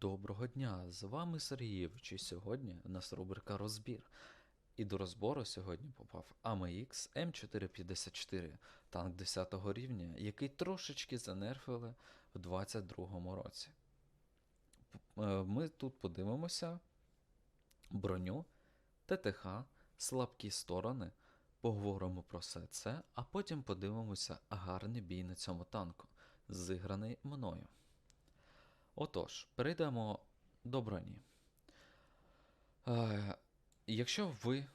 Доброго дня! З вами Сергійович, сьогодні у нас рубрика Розбір. І до розбору сьогодні попав AMX М454, танк 10 рівня, який трошечки занерфили в 22-му році. Е, Ми тут подивимося броню, ТТХ, слабкі сторони, поговоримо про все це, а потім подивимося гарний бій на цьому танку, зіграний мною. Отож, перейдемо до броні. Е, якщо ви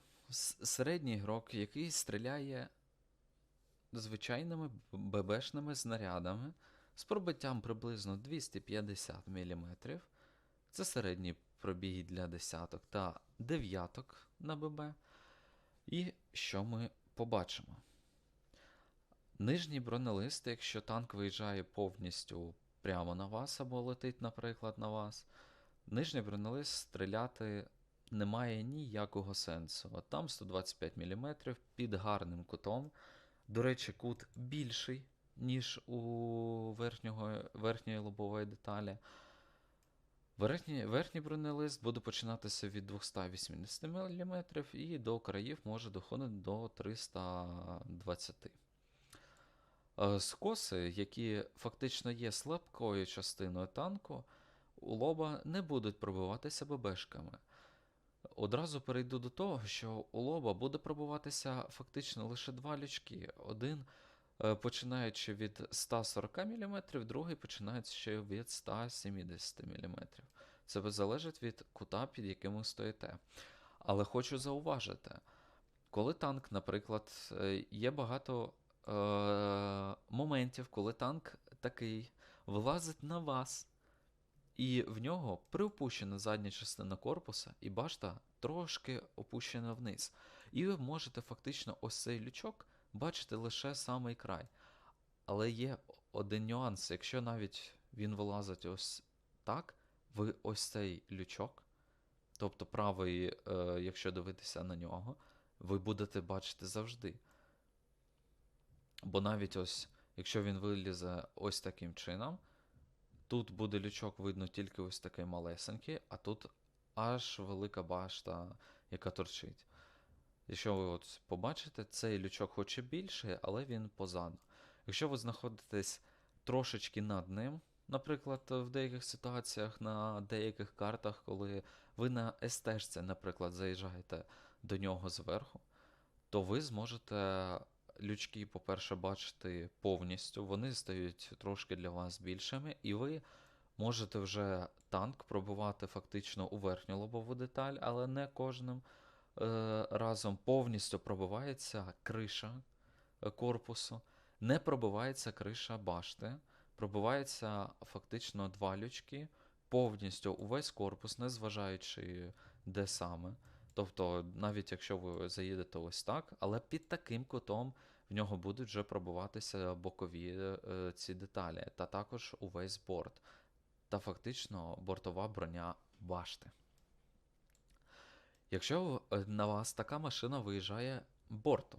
середній ігрок, який стріляє звичайними ББшними снарядами з пробиттям приблизно 250 мм, це середній пробій для десяток та дев'яток на ББ. І що ми побачимо? Нижній бронелист, якщо танк виїжджає повністю прямо на вас або летить, наприклад, на вас, нижній бронелист стріляти немає ніякого сенсу. От там 125 мм під гарним кутом. До речі, кут більший, ніж у верхнього, верхньої лобової деталі. Верхній, верхній бронелист буде починатися від 280 мм і до країв може доходити до 320 Е, Скоси, які фактично є слабкою частиною танку, у лоба не будуть пробиватися ББшками. Одразу перейду до того, що у лоба буде пробиватися фактично лише два лючки. Один е, починаючи від 140 мм, другий починаючи від 170 мм. Це залежить від кута, під яким ви стоїте. Але хочу зауважити, коли танк, наприклад, е, є багато е, моментів, коли танк такий вилазить на вас, і в нього приопущена задня частина корпуса, і башта трошки опущена вниз. І ви можете фактично ось цей лючок бачити лише самий край. Але є один нюанс, якщо навіть він вилазить ось так, ви ось цей лючок, тобто правий, е, якщо дивитися на нього, ви будете бачити завжди. Бо навіть ось, якщо він вилізе ось таким чином, тут буде лючок видно тільки ось такий малесенький, а тут аж велика башта, яка торчить. Якщо ви от побачите, цей лючок хоч і більший, але він позаду. Якщо ви знаходитесь трошечки над ним, наприклад, в деяких ситуаціях на деяких картах, коли ви на СТ, наприклад, заїжджаєте до нього зверху, то ви зможете лючки, по-перше, бачити повністю, вони стають трошки для вас більшими, і ви можете вже танк пробивати фактично у верхню лобову деталь, але не кожним е, разом. Повністю пробивається криша е, корпусу, не пробивається криша башти, пробивається фактично два лючки, повністю увесь корпус, незважаючи де саме. Тобто, навіть якщо ви заїдете ось так, але під таким кутом в нього будуть вже пробуватися бокові е, ці деталі, та також увесь борт, та фактично бортова броня башти. Якщо е, на вас така машина виїжджає борту,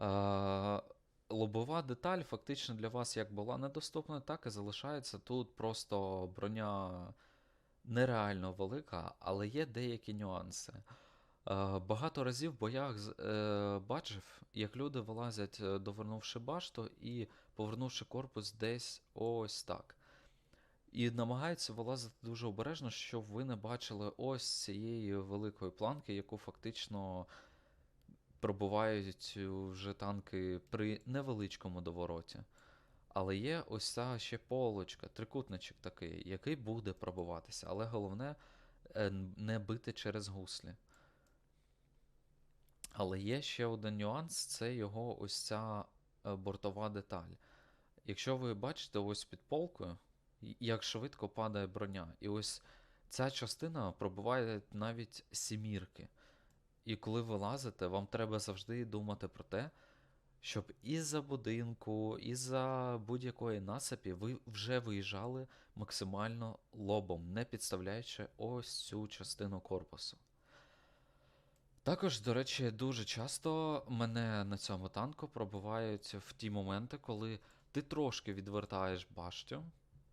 е, лобова деталь фактично для вас як була недоступна, так і залишається. Тут просто броня нереально велика, але є деякі нюанси. Е, Багато разів в боях е, бачив, як люди вилазять, е, довернувши башту і повернувши корпус десь ось так. І намагаються вилазити дуже обережно, щоб ви не бачили ось цієї великої планки, яку фактично пробувають вже танки при невеличкому довороті. Але є ось ця ще полочка, трикутничок такий, який буде пробуватися. Але головне е, не бити через гуслі. Але є ще один нюанс це його ось ця е, бортова деталь. Якщо ви бачите ось під полкою, як швидко падає броня, і ось ця частина пробиває навіть сімірки. І коли ви лазите, вам треба завжди думати про те, щоб із-за будинку, із-за будь-якої насипі ви вже виїжджали максимально лобом, не підставляючи ось цю частину корпусу. Також, до речі, дуже часто мене на цьому танку пробивають в ті моменти, коли ти трошки відвертаєш баштю,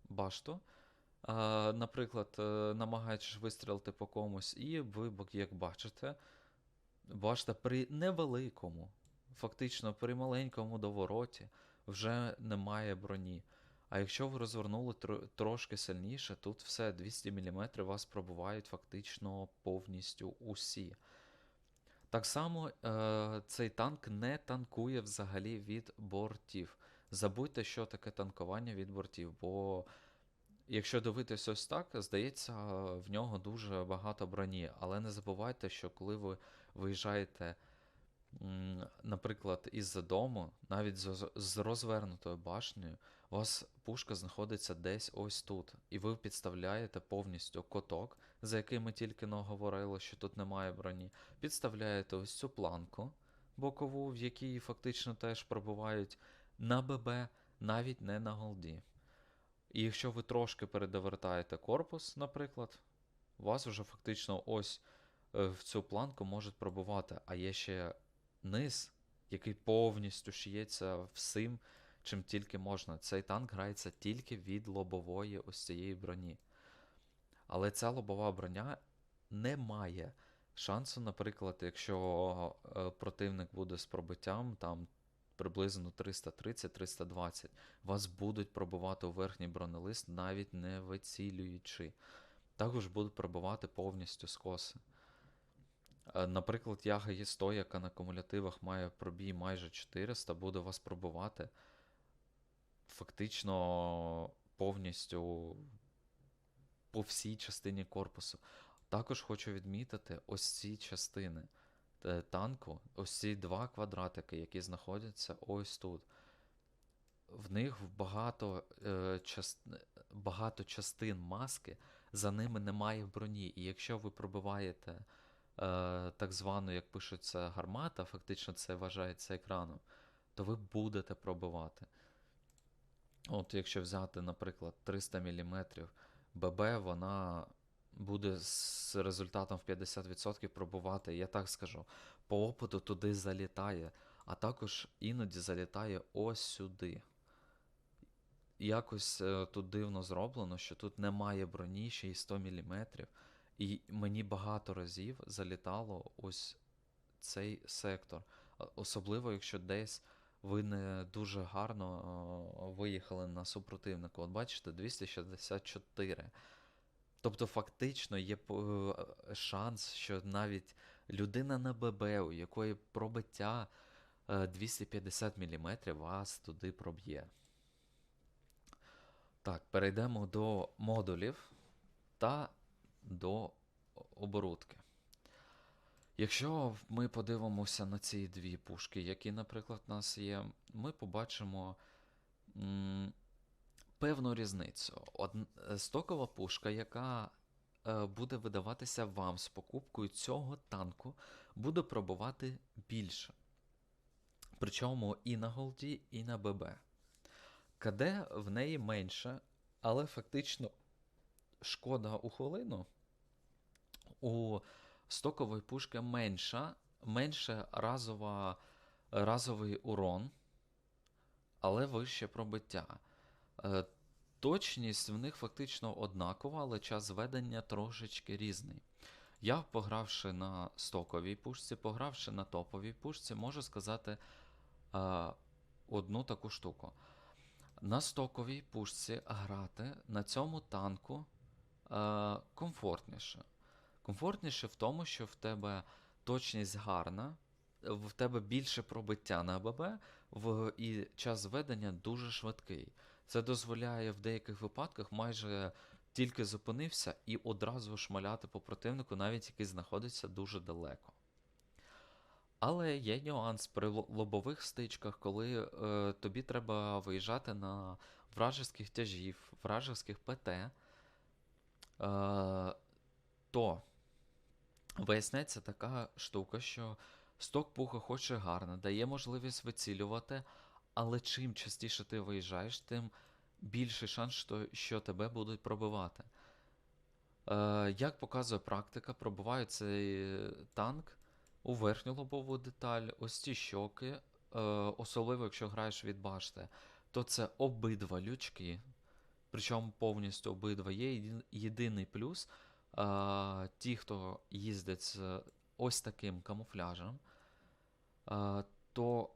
башту, а, наприклад, е, намагаючись вистрілити по комусь, і ви, як бачите, бачите, при невеликому, фактично при маленькому довороті вже немає броні. А якщо ви розвернули тро- трошки сильніше, тут все 200 мм вас пробувають фактично повністю усі. Так само е, цей танк не танкує взагалі від бортів. Забудьте, що таке танкування від бортів, бо якщо дивитись ось так, здається, в нього дуже багато броні. Але не забувайте, що коли ви виїжджаєте, наприклад, із дому, навіть з, розвернутою башнею, у вас пушка знаходиться десь ось тут, і ви підставляєте повністю коток, за який ми тільки но говорили, що тут немає броні. Підставляєте ось цю планку бокову, в якій фактично теж пробувають на ББ, навіть не на голді. І якщо ви трошки передовертаєте корпус, наприклад, у вас вже фактично ось е, в цю планку можуть пробувати, а є ще низ, який повністю шиється всім, чим тільки можна. Цей танк грається тільки від лобової ось цієї броні. Але ця лобова броня не має шансу, наприклад, якщо е, противник буде з пробиттям там приблизно 330-320, вас будуть пробивати у верхній бронелист, навіть не вицілюючи. Також будуть пробивати повністю скоси. Е, Наприклад, яга Є100, яка на кумулятивах має пробій майже 400, буде вас пробивати фактично повністю по всій частині корпусу. Також хочу відмітити ось ці частини е, танку, ось ці два квадратики, які знаходяться ось тут. В них багато, е, час... багато частин маски, за ними немає броні. І якщо ви пробиваєте так звану, як пишеться, гармата, фактично це вважається екраном, то ви будете пробивати. От якщо взяти, наприклад, 300 мм, ББ, вона буде з результатом в 50% пробувати, я так скажу, по опиту туди залітає, а також іноді залітає ось сюди. Якось е, тут дивно зроблено, що тут немає броні ще й 100 мм, і мені багато разів залітало ось цей сектор. Особливо, якщо десь ви не дуже гарно е, виїхали на супротивника. От бачите, 264. Тобто, фактично є е, шанс, що навіть людина на ББ, у якої пробиття е, 250 мм, вас туди проб'є. Так, перейдемо до модулів та до оборудки. Якщо ми подивимося на ці дві пушки, які, наприклад, у нас є, ми побачимо м, певну різницю. Од... Стокова пушка, яка е, буде видаватися вам з покупкою цього танку, буде пробувати більше. Причому і на голді, і на ББ. КД в неї менше, але фактично шкода у хвилину у стокової пушки менша, менше разова, разовий урон, але вище пробиття. Е, Точність в них фактично однакова, але час ведення трошечки різний. Я, погравши на стоковій пушці, погравши на топовій пушці, можу сказати е, одну таку штуку. На стоковій пушці грати на цьому танку е, комфортніше. Комфортніше в тому, що в тебе точність гарна, в тебе більше пробиття на АББ, в, і час ведення дуже швидкий. Це дозволяє в деяких випадках майже тільки зупинився і одразу шмаляти по противнику, навіть який знаходиться дуже далеко. Але є нюанс при лобових стичках, коли е, тобі треба виїжджати на вражеських тяжів, вражеських ПТ, е, то виясняється така штука, що сток пуха хоч і гарно, дає можливість вицілювати, але чим частіше ти виїжджаєш, тим більший шанс, що, тебе будуть пробивати. Е, як показує практика, пробивають цей танк у верхню лобову деталь, ось ці щоки, е, особливо якщо граєш від башти, то це обидва лючки. Причому повністю обидва є. Єдиний плюс, ті, хто їздить з ось таким камуфляжем, то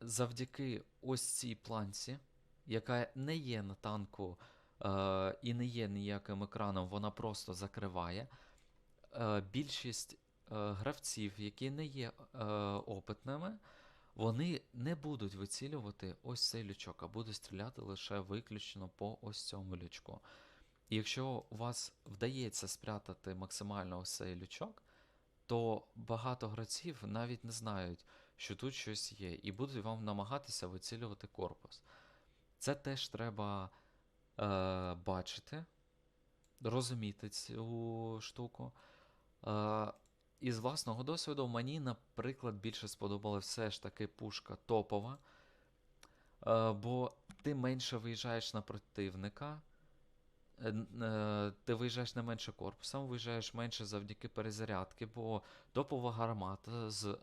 завдяки ось цій планці, яка не є на танку і не є ніяким екраном, вона просто закриває. Більшість гравців, які не є опитними, вони не будуть вицілювати ось цей лючок, а будуть стріляти лише виключно по ось цьому лючку. І якщо у вас вдається спрятати максимально ось лючок, то багато гравців навіть не знають, що тут щось є, і будуть вам намагатися вицілювати корпус. Це теж треба е, бачити, розуміти цю штуку. Е, із власного досвіду мені, наприклад, більше сподобалася все ж таки пушка топова. Е, бо ти менше виїжджаєш на противника, ти виїжджаєш не менше корпусом, виїжджаєш менше завдяки перезарядки, бо топова гармата з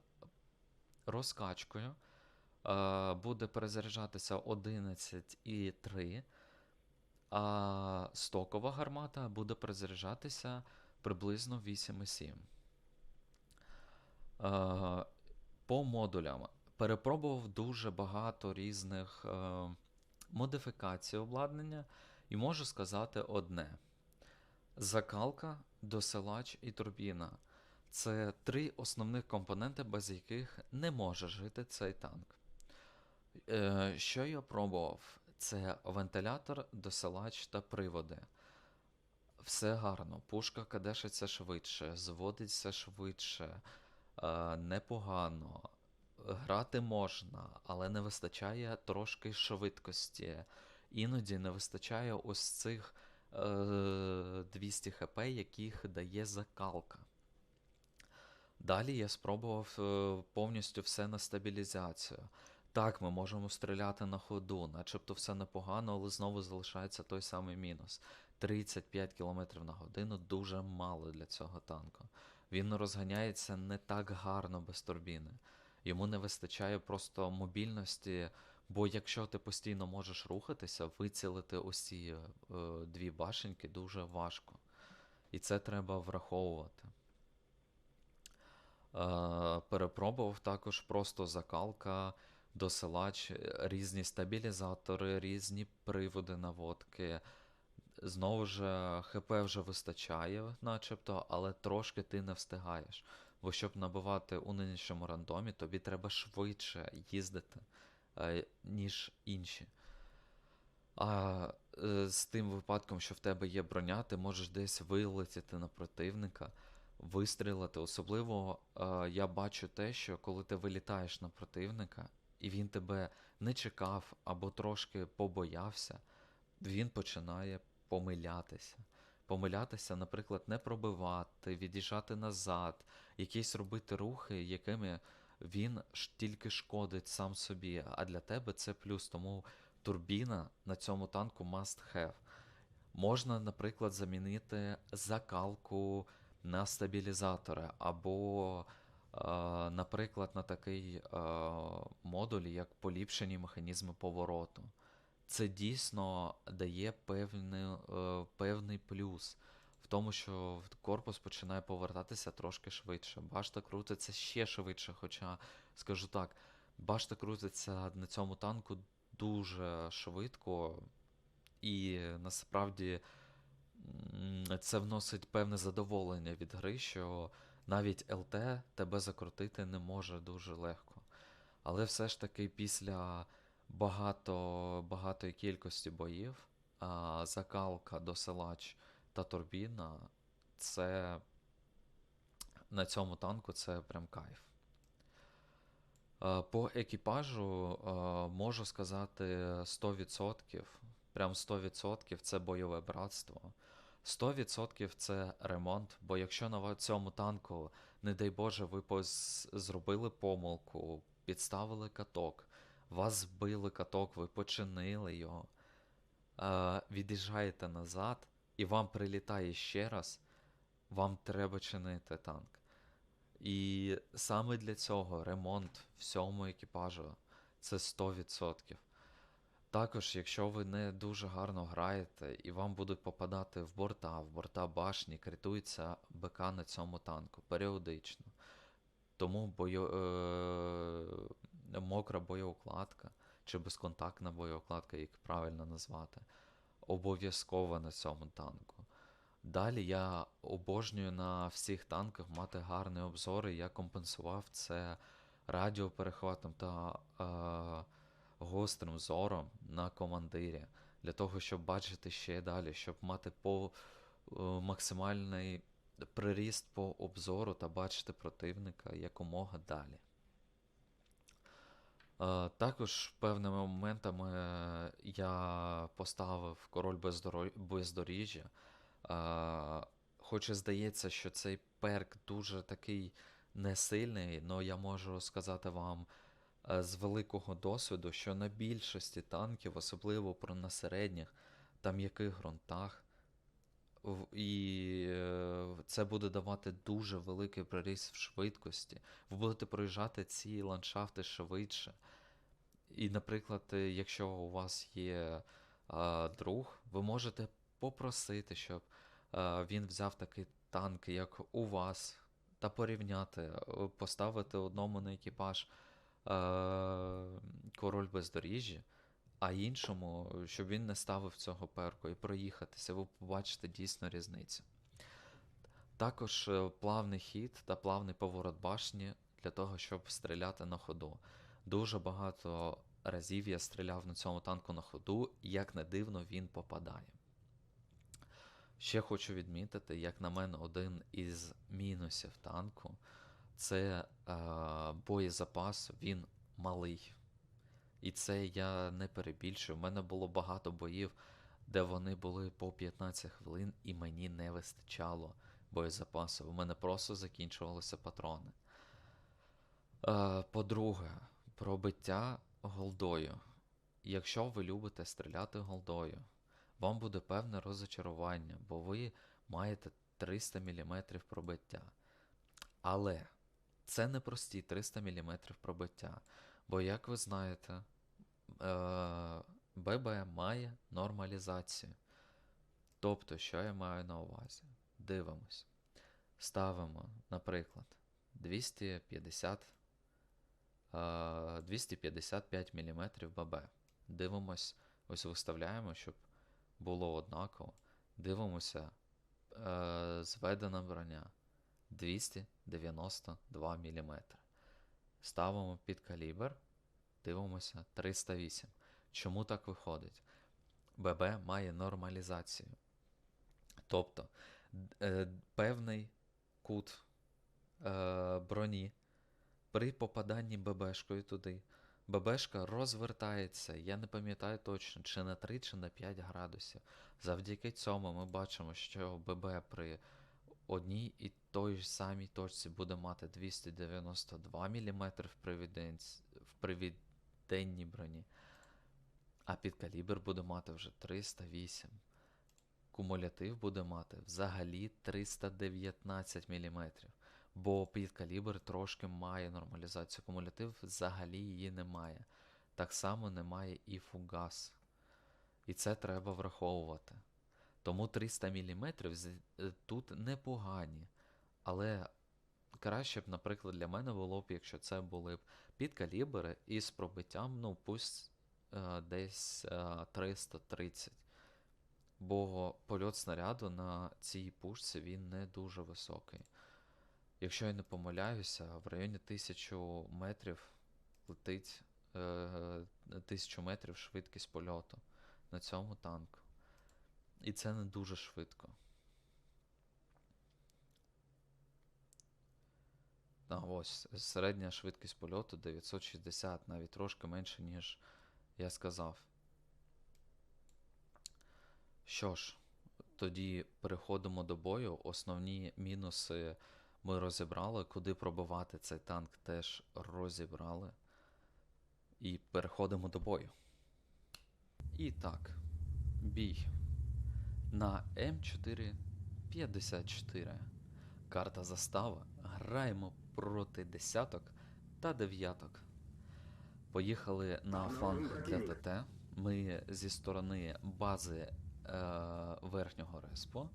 розкачкою е, буде перезаряджатися 11,3, а стокова гармата буде перезаряджатися приблизно 8,7. Е, по модулям. Перепробував дуже багато різних е, модифікацій обладнання, і можу сказати одне: закалка, досилач і турбіна це три основних компоненти, без яких не може жити цей танк. Е, що я пробував? Це вентилятор, досилач та приводи. Все гарно, пушка кадешиться швидше, зводиться швидше, е, непогано. Грати можна, але не вистачає трошки швидкості. Іноді не вистачає ось цих е, 200 хп, яких дає закалка. Далі я спробував е, повністю все на стабілізацію. Так, ми можемо стріляти на ходу, начебто все непогано, але знову залишається той самий мінус. 35 км на годину дуже мало для цього танку. Він розганяється не так гарно без турбіни. Йому не вистачає просто мобільності, бо якщо ти постійно можеш рухатися, вицілити ось ці е, дві башеньки дуже важко. І це треба враховувати. Е, перепробував також просто закалка, досилач, різні стабілізатори, різні приводи наводки. Знову ж, е, ХП вже вистачає, начебто, але трошки ти не встигаєш. Бо щоб набивати у нинішньому рандомі, тобі треба швидше їздити, ніж інші. А е, з тим випадком, що в тебе є броня, ти можеш десь вилетіти на противника, вистрілити. Особливо е, я бачу те, що коли ти вилітаєш на противника, і він тебе не чекав або трошки побоявся, він починає помилятися. Помилятися, наприклад, не пробивати, від'їжджати назад, якісь робити рухи, якими він ж тільки шкодить сам собі, а для тебе це плюс. Тому турбіна на цьому танку must have. Можна, наприклад, замінити закалку на стабілізатори, або, е, наприклад, на такий е, модуль, як поліпшені механізми повороту. Це дійсно дає певний, е, певний плюс тому, що корпус починає повертатися трошки швидше. Башта крутиться ще швидше, хоча, скажу так, башта крутиться на цьому танку дуже швидко, і насправді це вносить певне задоволення від гри, що навіть ЛТ тебе закрутити не може дуже легко. Але все ж таки після багато, багатої кількості боїв, а, закалка, досилач та турбіна це на цьому танку це прям кайф. Е, По екіпажу е, можу сказати 100%, прям 100% це бойове братство. 100% це ремонт, бо якщо на цьому танку, не дай Боже, ви зробили помилку, підставили каток, вас збили каток, ви починили його, е, від'їжджаєте назад, і вам прилітає ще раз, вам треба чинити танк. І саме для цього ремонт всьому екіпажу це 100%. Також, якщо ви не дуже гарно граєте і вам будуть попадати в борта, в борта башні, критується БК на цьому танку періодично. Тому бою... е... мокра боєукладка чи безконтактна боєукладка, як правильно назвати, обов'язково на цьому танку. Далі я обожнюю на всіх танках мати гарні обзори. Я компенсував це радіоперехватом та е, гострим зором на командирі. Для того, щоб бачити ще далі, щоб мати по е, максимальний приріст по обзору та бачити противника якомога далі. Е, також певними моментами е, я поставив король бездоріжжя. Е, хоч і здається, що цей перк дуже такий несильний, але я можу сказати вам з великого досвіду, що на більшості танків, особливо про на середніх та м'яких ґрунтах, і е, це буде давати дуже великий приріст в швидкості. Ви будете проїжджати ці ландшафти швидше. І, наприклад, е, якщо у вас є а, друг, ви можете попросити, щоб а, він взяв такий танк, як у вас, та порівняти, е, поставити одному на екіпаж а, король бездоріжжя, а іншому, щоб він не ставив цього перку і проїхатися, ви побачите дійсно різницю. Також е, плавний хід та плавний поворот башні для того, щоб стріляти на ходу. Дуже багато разів я стріляв на цьому танку на ходу, як не дивно, він попадає. Ще хочу відмітити, як на мене, один із мінусів танку це е, боєзапас, він малий. І це я не перебільшую. У мене було багато боїв, де вони були по 15 хвилин, і мені не вистачало боєзапасу. У мене просто закінчувалися патрони. Е, по-друге, пробиття голдою. Якщо ви любите стріляти голдою, вам буде певне розочарування, бо ви маєте 300 мм пробиття. Але це не прості 300 мм пробиття. Бо, як ви знаєте, ББ має нормалізацію. Тобто, що я маю на увазі? Дивимось. Ставимо, наприклад, 250 е, 255 мм ББ. Дивимось, ось виставляємо, щоб було однаково. Дивимося, е, зведена броня 292 мм. Ставимо під калібр, дивимося 308. Чому так виходить? ББ має нормалізацію. Тобто е, певний кут е, броні при попаданні ББшкою туди. ББшка розвертається, я не пам'ятаю точно, чи на 3, чи на 5 градусів. Завдяки цьому ми бачимо, що ББ при одній і той ж самій точці буде мати 292 мм в, привіденць... в привіденній броні, а під калібр буде мати вже 308. Кумулятив буде мати взагалі 319 мм. Бо під калібр трошки має нормалізацію. Кумулятив взагалі її немає. Так само немає і фугас. І це треба враховувати. Тому 300 мм тут непогані. Але краще б, наприклад, для мене було б, якщо це були б під калібри і пробиттям, ну, пусть е, десь е, 330. Бо польот снаряду на цій пушці він не дуже високий. Якщо я не помиляюся, в районі 1000 метрів летить е, 1000 метрів швидкість польоту на цьому танку. І це не дуже швидко. Ось середня швидкість польоту 960, навіть трошки менше, ніж я сказав. Що ж, тоді переходимо до бою. Основні мінуси ми розібрали. Куди пробивати цей танк теж розібрали. І переходимо до бою. І так, бій. На М454. Карта застава. Граємо проти десяток та дев'яток. Поїхали на фланг для ТТ. ми зі сторони бази е, верхнього респу.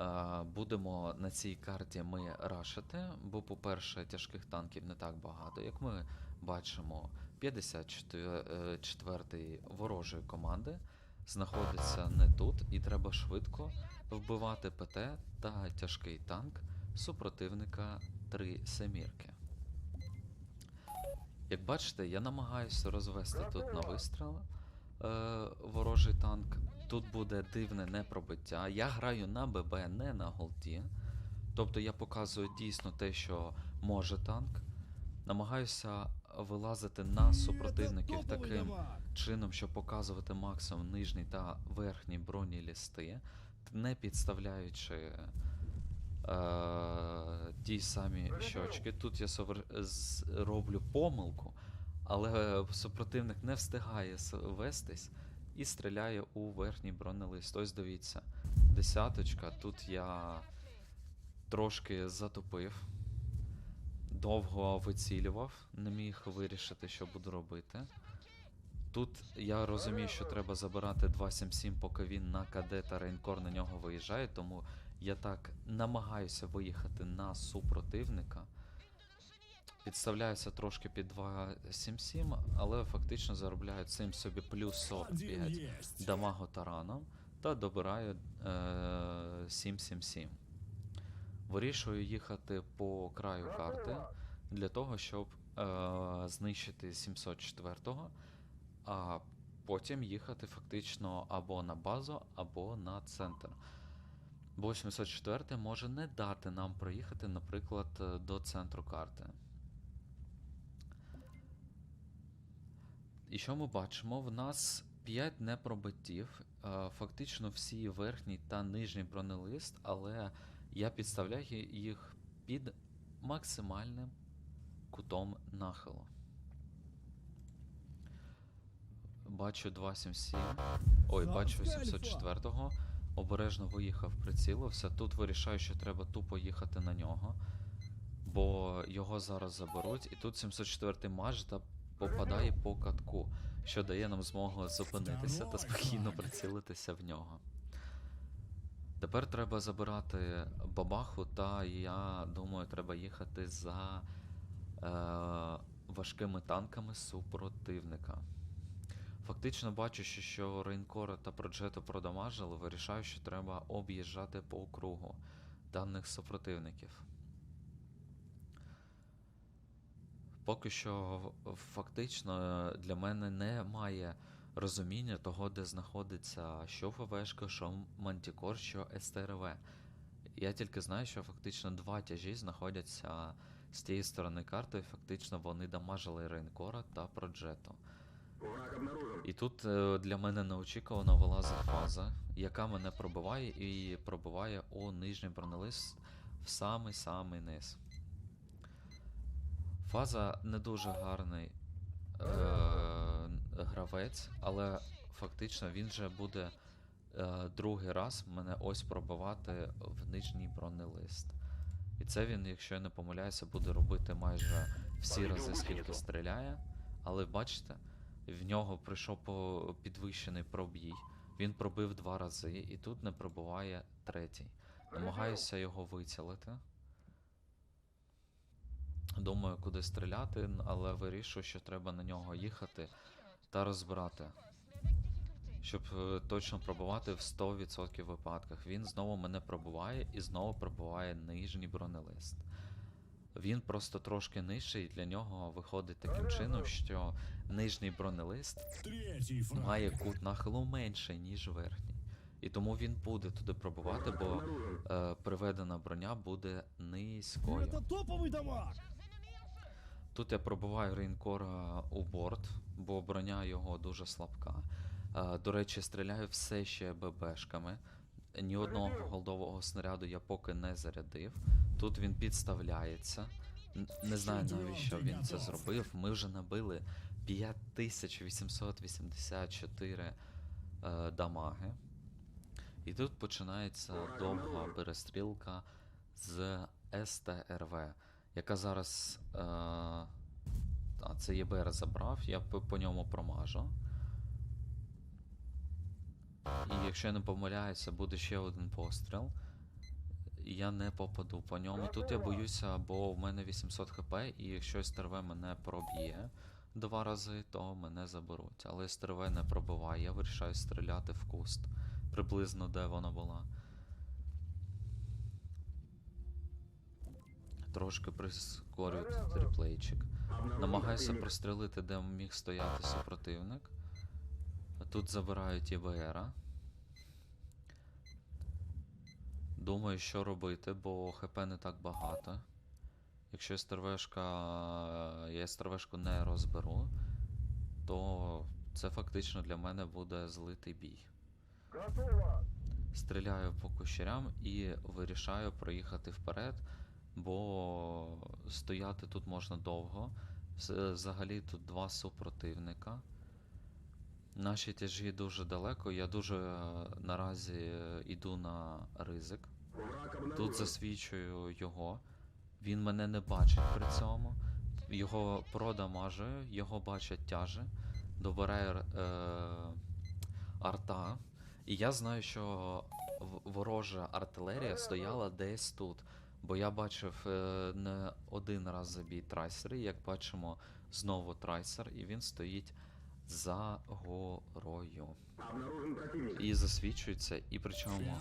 Е, будемо на цій карті ми рашити, бо, по-перше, тяжких танків не так багато. Як ми бачимо, 54-й ворожої команди знаходиться не тут, і треба швидко вбивати ПТ та тяжкий танк супротивника 3 семірки. Як бачите, я намагаюся розвести тут на вистріл е, ворожий танк. Тут буде дивне непробиття. Я граю на ББ, не на голді. Тобто я показую дійсно те, що може танк. Намагаюся вилазити на супротивників таким чином, щоб показувати максимум нижній та верхній бронелісти, не підставляючи е, ті самі щочки. Тут я роблю помилку, але супротивник не встигає вестись і стріляє у верхній бронелист. Ось дивіться, десяточка. Тут я трошки затупив, довго вицілював, не міг вирішити, що буду робити. Тут я розумію, що треба забирати 277, поки він на КД та рейнкор на нього виїжджає, тому я так намагаюся виїхати на супротивника. Підставляюся трошки під 277, але фактично заробляю цим собі плюс 45 дамагу тараном та добираю е, 777. Вирішую їхати по краю карти для того, щоб е, знищити 704-го, а потім їхати фактично або на базу, або на центр. Бо 704 може не дати нам проїхати, наприклад, до центру карти. І що ми бачимо? В нас 5 непробиттів, е, фактично всі верхній та нижній бронелист, але я підставляю їх під максимальним кутом нахилу. Бачу 277. Ой, бачу 704-го. Обережно виїхав, прицілився. Тут вирішаю, що треба тупо їхати на нього. Бо його зараз заберуть. І тут 704-й Мажда попадає по катку, що дає нам змогу зупинитися та спокійно прицілитися в нього. Тепер треба забирати бабаху, та я думаю, треба їхати за е, важкими танками супротивника. Фактично бачу, що, Рейнкора та Проджету продамажили, вирішаю, що треба об'їжджати по кругу даних супротивників. Поки що фактично е, для мене немає розуміння того, де знаходиться що ФВшка, що Мантікор, що СТРВ. Я тільки знаю, що фактично два тяжі знаходяться з тієї сторони карти, і фактично вони дамажили Рейнкора та Проджету. І тут е, для мене неочікувано вилазить фаза, яка мене пробиває і пробиває у нижній бронелист в самий-самий низ. Фаза не дуже гарний е, гравець, але фактично він же буде е, другий раз мене ось пробивати в нижній бронелист. І це він, якщо я не помиляюся, буде робити майже всі рази, скільки стріляє. Але бачите, в нього прийшов по підвищений пробій. Він пробив два рази, і тут не пробиває третій. Намагаюся його вицілити. Думаю, куди стріляти, але вирішую, що треба на нього їхати та розбирати. Щоб е, точно пробувати в 100% випадках. Він знову мене пробуває і знову пробуває нижній бронелист. Він просто трошки нижчий, і для нього виходить таким чином, що нижній бронелист має кут нахилу менший, ніж верхній. І тому він буде туди пробувати, бо е, приведена броня буде низькою. Тут я пробиваю рейнкора у борт, бо броня його дуже слабка. Е, До речі, стріляю все ще ББшками. Ні одного голдового снаряду я поки не зарядив. Тут він підставляється. Не знаю навіщо він це зробив. Ми вже набили 5884 е, дамаги. І тут починається довга перестрілка з СТРВ, яка зараз е, А, це ЄБР забрав, я по, по ньому промажу. І якщо я не помиляюся, буде ще один постріл. Я не попаду по ньому. Тут я боюся, бо в мене 800 хп, і якщо СТРВ мене проб'є два рази, то мене заберуть. Але СТРВ не пробиває, я вирішаю стріляти в куст. Приблизно де вона була. Трошки прискорю тут реплейчик. Намагаюся прострілити, де міг стояти супротивник. Тут забирають ЄБРа. Думаю, що робити, бо ХП не так багато. Якщо СТРВшка, я СТРВшку не розберу, то це фактично для мене буде злитий бій. Стріляю по кущерям і вирішаю проїхати вперед, бо стояти тут можна довго. Взагалі тут два супротивника. Наші тяжі дуже далеко. Я дуже е, наразі е, йду на ризик. Тут засвічую його. Він мене не бачить при цьому. Його продамажую, його бачать тяжі. Добирає е, арта. І я знаю, що ворожа артилерія стояла десь тут. Бо я бачив е, не один раз забій трайсери, як бачимо, знову трайсер, і він стоїть за горою. І засвічується, і причому.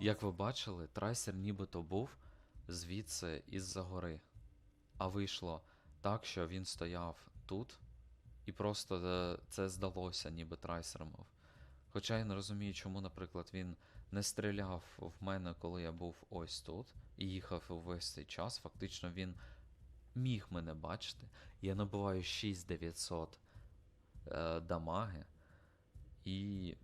Як ви бачили, трайсер нібито був звідси із-за гори. А вийшло так, що він стояв тут, і просто е, це здалося, ніби трайсером був. Хоча я не розумію, чому, наприклад, він не стріляв в мене, коли я був ось тут, і їхав увесь цей час. Фактично він міг мене бачити. Я набиваю 6900 е, дамаги, і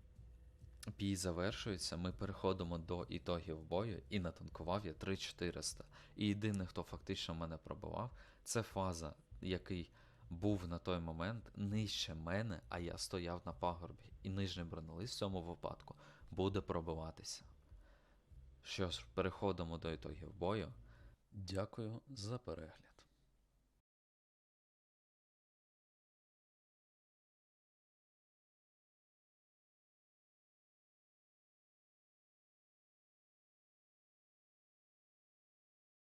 Бій завершується, ми переходимо до ітогів бою, і натанкував я 3400. І єдиний, хто фактично мене пробивав, це фаза, який був на той момент нижче мене, а я стояв на пагорбі. І нижній бронелист в цьому випадку буде пробиватися. Що ж, переходимо до ітогів бою. Дякую за перегляд.